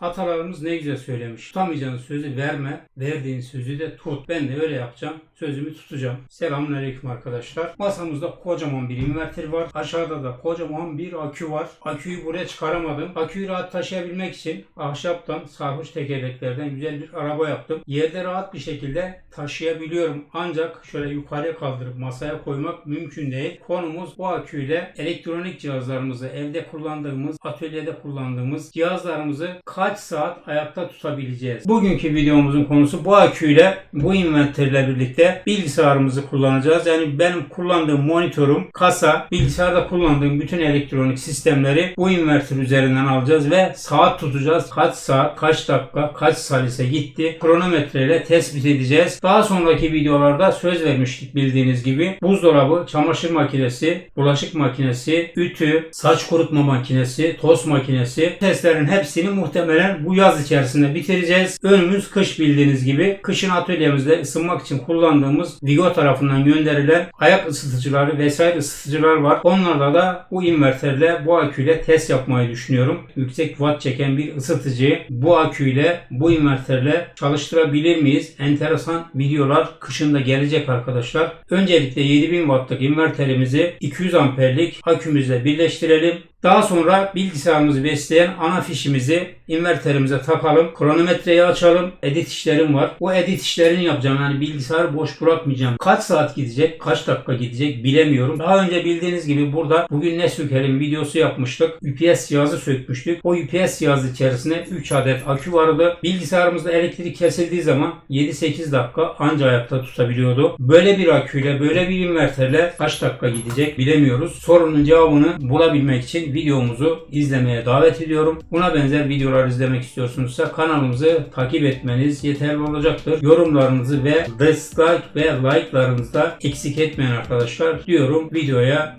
Atalarımız ne güzel söylemiş. Tutamayacağın sözü verme, verdiğin sözü de tut. Ben de öyle yapacağım. Sözümü tutacağım. Selamünaleyküm arkadaşlar. Masamızda kocaman bir inverter var. Aşağıda da kocaman bir akü var. Aküyü buraya çıkaramadım. Aküyü rahat taşıyabilmek için ahşaptan, sarhoş tekerleklerden güzel bir araba yaptım. Yerde rahat bir şekilde taşıyabiliyorum. Ancak şöyle yukarıya kaldırıp masaya koymak mümkün değil. Konumuz bu aküyle elektronik cihazlarımızı, evde kullandığımız, atölyede kullandığımız cihazlarımızı kaç saat ayakta tutabileceğiz? Bugünkü videomuzun konusu bu aküyle, bu inverterle birlikte bilgisayarımızı kullanacağız. Yani benim kullandığım monitörüm, kasa, bilgisayarda kullandığım bütün elektronik sistemleri bu inverter üzerinden alacağız ve saat tutacağız. Kaç saat, kaç dakika, kaç salise gitti kronometreyle tespit edeceğiz. Daha sonraki videolarda söz vermiştik bildiğiniz gibi. Buzdolabı, çamaşır makinesi, bulaşık makinesi, ütü, saç kurutma makinesi, tost makinesi testlerin hepsini muhtemelen bu yaz içerisinde bitireceğiz. Önümüz kış bildiğiniz gibi. Kışın atölyemizde ısınmak için kullandığımız Vigo tarafından gönderilen ayak ısıtıcıları vesaire ısıtıcılar var. Onlarla da bu inverterle, bu aküyle test yapmayı düşünüyorum. Yüksek watt çeken bir ısıtıcıyı bu aküyle, bu inverterle çalıştırabilir miyiz? Enteresan videolar kışında gelecek arkadaşlar. Öncelikle 7000 wattlık inverterimizi 200 amperlik akümüzle birleştirelim. Daha sonra bilgisayarımızı besleyen ana fişimizi inverterimize takalım. Kronometreyi açalım. Edit işlerim var. Bu edit işlerini yapacağım. Yani bilgisayarı boş bırakmayacağım. Kaç saat gidecek, kaç dakika gidecek bilemiyorum. Daha önce bildiğiniz gibi burada bugün ne sökelim videosu yapmıştık. UPS cihazı sökmüştük. O UPS cihazı içerisinde 3 adet akü vardı. Bilgisayarımızda elektrik kesildiği zaman 7-8 dakika anca ayakta tutabiliyordu. Böyle bir aküyle, böyle bir inverterle kaç dakika gidecek bilemiyoruz. Sorunun cevabını bulabilmek için videomuzu izlemeye davet ediyorum. Buna benzer videolar izlemek istiyorsunuzsa kanalımızı takip etmeniz yeterli olacaktır. Yorumlarınızı ve dislike ve like'larınızı da eksik etmeyin arkadaşlar diyorum. Videoya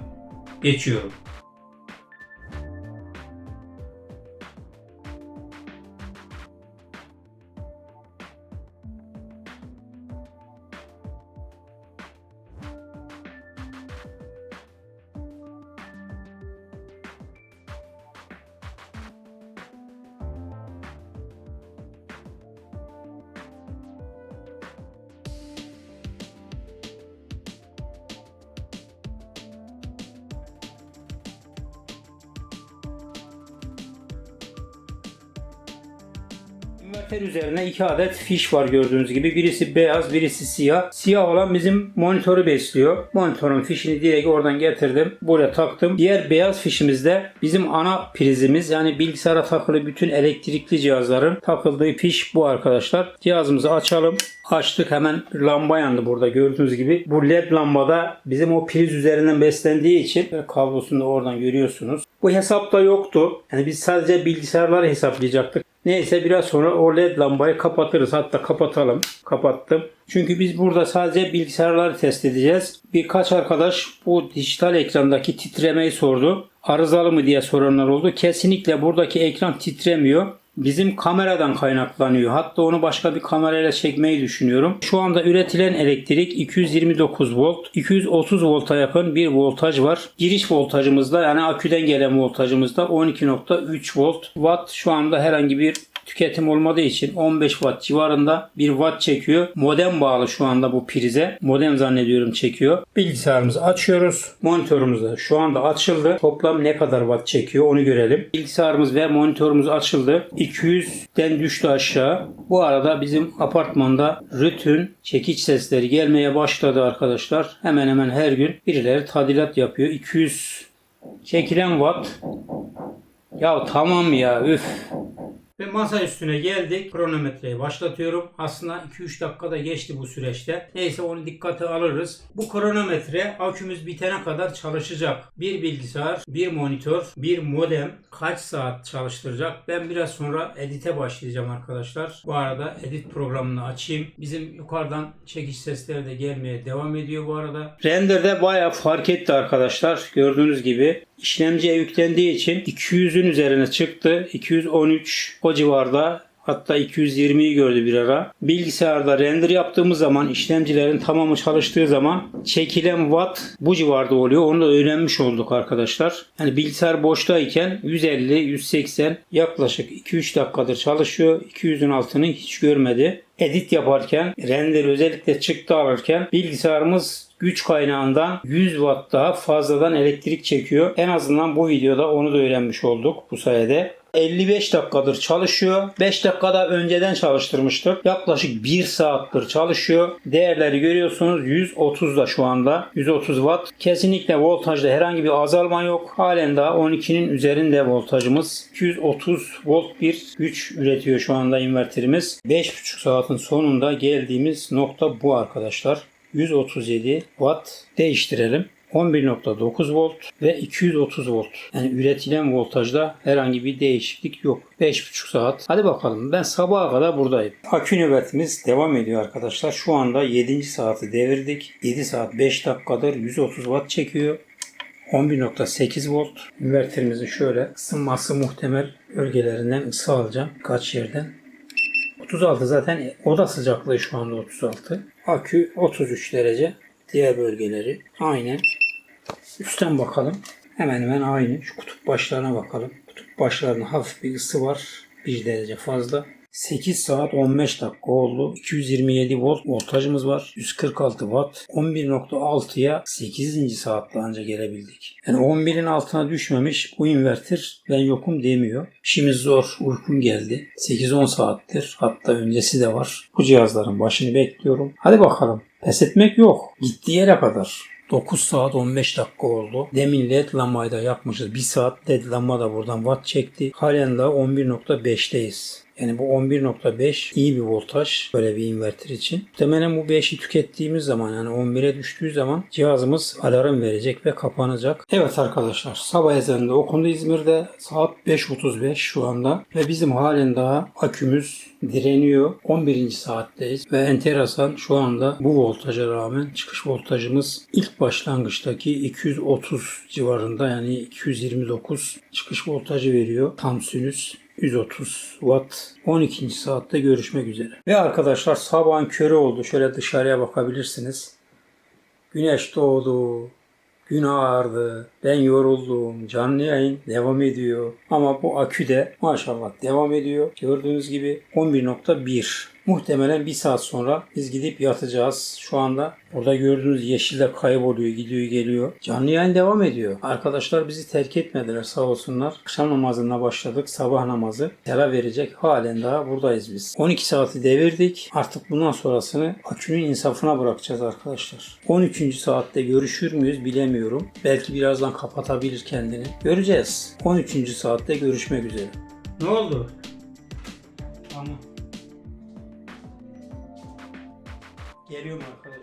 geçiyorum. Inverter üzerine iki adet fiş var gördüğünüz gibi. Birisi beyaz, birisi siyah. Siyah olan bizim monitörü besliyor. Monitörün fişini direkt oradan getirdim. Buraya taktım. Diğer beyaz fişimizde bizim ana prizimiz yani bilgisayara takılı bütün elektrikli cihazların takıldığı fiş bu arkadaşlar. Cihazımızı açalım. Açtık hemen lamba yandı burada gördüğünüz gibi. Bu led lambada bizim o priz üzerinden beslendiği için kablosunu da oradan görüyorsunuz. Bu hesapta yoktu. Yani biz sadece bilgisayarları hesaplayacaktık. Neyse biraz sonra o led lambayı kapatırız. Hatta kapatalım. Kapattım. Çünkü biz burada sadece bilgisayarları test edeceğiz. Birkaç arkadaş bu dijital ekrandaki titremeyi sordu. Arızalı mı diye soranlar oldu. Kesinlikle buradaki ekran titremiyor. Bizim kameradan kaynaklanıyor. Hatta onu başka bir kamerayla çekmeyi düşünüyorum. Şu anda üretilen elektrik 229 volt. 230 volta yakın bir voltaj var. Giriş voltajımızda yani aküden gelen voltajımızda 12.3 volt. Watt şu anda herhangi bir tüketim olmadığı için 15 watt civarında bir watt çekiyor. Modem bağlı şu anda bu prize. Modem zannediyorum çekiyor. Bilgisayarımızı açıyoruz. Monitörümüz de şu anda açıldı. Toplam ne kadar watt çekiyor onu görelim. Bilgisayarımız ve monitörümüz açıldı. 200'den düştü aşağı. Bu arada bizim apartmanda rütün çekiç sesleri gelmeye başladı arkadaşlar. Hemen hemen her gün birileri tadilat yapıyor. 200 çekilen watt. Ya tamam ya üf. Ve masa üstüne geldik. Kronometreyi başlatıyorum. Aslında 2-3 dakikada geçti bu süreçte. Neyse onu dikkate alırız. Bu kronometre akümüz bitene kadar çalışacak. Bir bilgisayar, bir monitör, bir modem kaç saat çalıştıracak? Ben biraz sonra edite başlayacağım arkadaşlar. Bu arada edit programını açayım. Bizim yukarıdan çekiş sesleri de gelmeye devam ediyor bu arada. Render'de bayağı fark etti arkadaşlar. Gördüğünüz gibi işlemciye yüklendiği için 200'ün üzerine çıktı. 213 o civarda Hatta 220'yi gördü bir ara. Bilgisayarda render yaptığımız zaman işlemcilerin tamamı çalıştığı zaman çekilen watt bu civarda oluyor. Onu da öğrenmiş olduk arkadaşlar. Yani bilgisayar boştayken 150, 180 yaklaşık 2-3 dakikadır çalışıyor. 200'ün altını hiç görmedi. Edit yaparken, render özellikle çıktı alırken bilgisayarımız güç kaynağından 100 watt daha fazladan elektrik çekiyor. En azından bu videoda onu da öğrenmiş olduk bu sayede. 55 dakikadır çalışıyor. 5 dakikada önceden çalıştırmıştık. Yaklaşık 1 saattir çalışıyor. Değerleri görüyorsunuz 130'da şu anda. 130 watt. Kesinlikle voltajda herhangi bir azalma yok. Halen daha 12'nin üzerinde voltajımız. 230 volt bir güç üretiyor şu anda inverterimiz. 5,5 saatin sonunda geldiğimiz nokta bu arkadaşlar. 137 watt değiştirelim. 11.9 volt ve 230 volt. Yani üretilen voltajda herhangi bir değişiklik yok. 5,5 saat. Hadi bakalım ben sabaha kadar buradayım. Akü nöbetimiz devam ediyor arkadaşlar. Şu anda 7. saati devirdik. 7 saat 5 dakikadır 130 watt çekiyor. 11.8 volt. Inverterimizi şöyle ısınması muhtemel bölgelerinden ısı alacağım. Kaç yerden. 36 zaten oda sıcaklığı şu anda 36. Akü 33 derece. Diğer bölgeleri aynı. Üstten bakalım. Hemen hemen aynı. Şu kutup başlarına bakalım. Kutup başlarında hafif bir ısı var. 1 derece fazla. 8 saat 15 dakika oldu. 227 volt voltajımız var. 146 watt. 11.6'ya 8. saatte anca gelebildik. Yani 11'in altına düşmemiş bu inverter ben yokum demiyor. İşimiz zor. Uykum geldi. 8-10 saattir. Hatta öncesi de var. Bu cihazların başını bekliyorum. Hadi bakalım. Pes etmek yok. Gittiği yere kadar. 9 saat 15 dakika oldu. Demin led lambayı da yapmışız. 1 saat led lamba da buradan watt çekti. Halen daha 11.5'teyiz. Yani bu 11.5 iyi bir voltaj böyle bir inverter için. Muhtemelen bu 5'i tükettiğimiz zaman yani 11'e düştüğü zaman cihazımız alarm verecek ve kapanacak. Evet arkadaşlar sabah ezanında okundu İzmir'de. Saat 5.35 şu anda ve bizim halen daha akümüz direniyor. 11. saatteyiz ve enteresan şu anda bu voltaja rağmen çıkış voltajımız ilk başlangıçtaki 230 civarında yani 229 çıkış voltajı veriyor. Tam sinüs 130 watt 12. saatte görüşmek üzere. Ve arkadaşlar sabahın körü oldu. Şöyle dışarıya bakabilirsiniz. Güneş doğdu. Gün ağardı. Ben yoruldum. Canlı yayın devam ediyor. Ama bu akü de maşallah devam ediyor. Gördüğünüz gibi 11.1 Muhtemelen bir saat sonra biz gidip yatacağız. Şu anda burada gördüğünüz yeşiller kayboluyor, gidiyor, geliyor. Canlı yayın devam ediyor. Arkadaşlar bizi terk etmediler sağ olsunlar. Akşam namazına başladık, sabah namazı. Sera verecek halen daha buradayız biz. 12 saati devirdik. Artık bundan sonrasını akünün insafına bırakacağız arkadaşlar. 13. saatte görüşür müyüz bilemiyorum. Belki birazdan kapatabilir kendini. Göreceğiz. 13. saatte görüşmek üzere. Ne oldu? Tamam. Geliyorum arkadaşlar.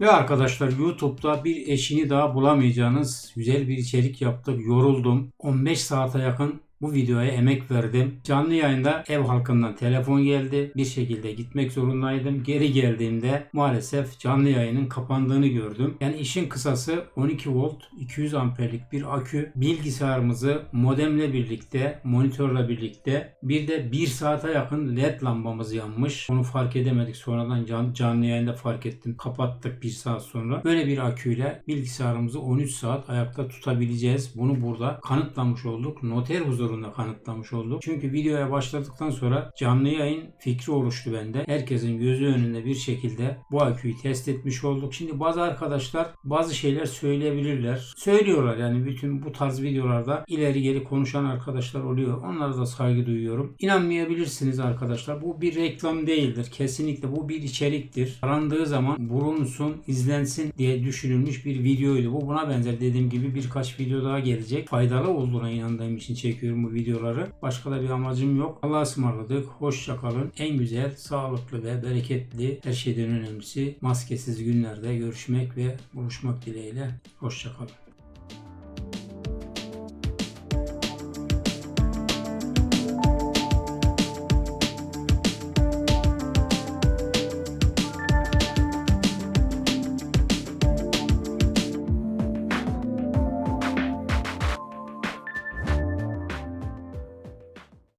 Ve arkadaşlar YouTube'da bir eşini daha bulamayacağınız güzel bir içerik yaptık. Yoruldum. 15 saate yakın bu videoya emek verdim. Canlı yayında ev halkından telefon geldi. Bir şekilde gitmek zorundaydım. Geri geldiğimde maalesef canlı yayının kapandığını gördüm. Yani işin kısası 12 volt 200 amperlik bir akü bilgisayarımızı modemle birlikte, monitörle birlikte bir de 1 saate yakın led lambamız yanmış. Onu fark edemedik. Sonradan can, canlı yayında fark ettim. Kapattık 1 saat sonra. Böyle bir aküyle bilgisayarımızı 13 saat ayakta tutabileceğiz. Bunu burada kanıtlamış olduk. Noter huzurunda kanıtlamış olduk. Çünkü videoya başladıktan sonra canlı yayın fikri oluştu bende. Herkesin gözü önünde bir şekilde bu aküyü test etmiş olduk. Şimdi bazı arkadaşlar bazı şeyler söyleyebilirler. Söylüyorlar yani bütün bu tarz videolarda ileri geri konuşan arkadaşlar oluyor. Onlara da saygı duyuyorum. İnanmayabilirsiniz arkadaşlar. Bu bir reklam değildir. Kesinlikle bu bir içeriktir. Arandığı zaman bulunsun, izlensin diye düşünülmüş bir videoydu. Bu buna benzer dediğim gibi birkaç video daha gelecek. Faydalı olduğuna inandığım için çekiyorum bu videoları. Başka da bir amacım yok. Allah'a ısmarladık. Hoşça kalın. En güzel, sağlıklı ve bereketli her şeyden önemlisi maskesiz günlerde görüşmek ve buluşmak dileğiyle. Hoşça kalın.